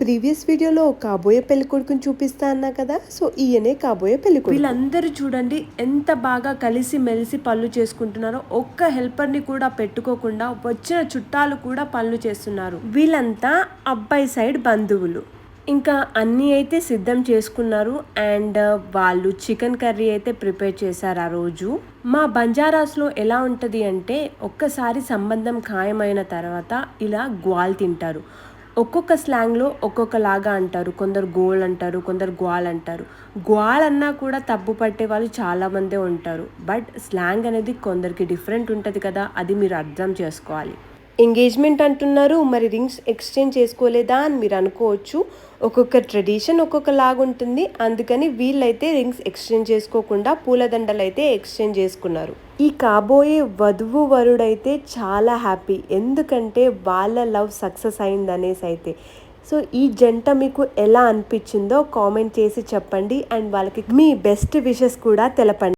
Previous వీడియోలో కాబోయే పెళ్ళి కొడుకుని చూపిస్తా అన్నా కదా? సో ఈయనే కాబోయే పెళ్ళి కొడుకు. వీళ్ళందరూ చూడండి ఎంత బాగా కలిసి మెలిసి పనులు చేసుకుంటున్నారో ఒక్క హెల్పర్ని కూడా పెట్టుకోకుండా వచ్చిన చుట్టాలు కూడా పనులు చేస్తున్నారు. వీళ్ళంతా అబ్బాయి సైడ్ బంధువులు. ఇంకా అన్నీ అయితే సిద్ధం చేసుకున్నారు. అండ్ వాళ్ళు చికెన్ కర్రీ అయితే ప్రిపేర్ చేశారు ఆ రోజు. మా బంజారాస్లో ఎలా ఉంటుంది అంటే ఒక్కసారి సంబంధం ఖాయమైన తర్వాత ఇలా గ్వాల్ తింటారు. ఒక్కొక్క స్లాంగ్లో ఒక్కొక్కలాగా అంటారు. కొందరు గోల్ అంటారు కొందరు గ్వాల్ అంటారు. గ్వాల్ అన్నా కూడా తప్పు పట్టే వాళ్ళు చాలామందే ఉంటారు. బట్ స్లాంగ్ అనేది కొందరికి డిఫరెంట్ ఉంటుంది కదా అది మీరు అర్థం చేసుకోవాలి. ఎంగేజ్మెంట్ అంటున్నారు. మరి రింగ్స్ ఎక్స్చేంజ్ చేసుకోలేదా అని మీరు అనుకోవచ్చు. ఒక్కొక్క ట్రెడిషన్ ఒక్కొక్క ఉంటుంది. అందుకని వీళ్ళైతే రింగ్స్ ఎక్స్చేంజ్ చేసుకోకుండా పూలదండలు అయితే ఎక్స్చేంజ్ చేసుకున్నారు. ఈ కాబోయే వధువు వరుడైతే చాలా హ్యాపీ. ఎందుకంటే వాళ్ళ లవ్ సక్సెస్ అయింది అనేసి అయితే. సో ఈ జంట మీకు ఎలా అనిపించిందో కామెంట్ చేసి చెప్పండి. అండ్ వాళ్ళకి మీ బెస్ట్ విషెస్ కూడా తెలపండి.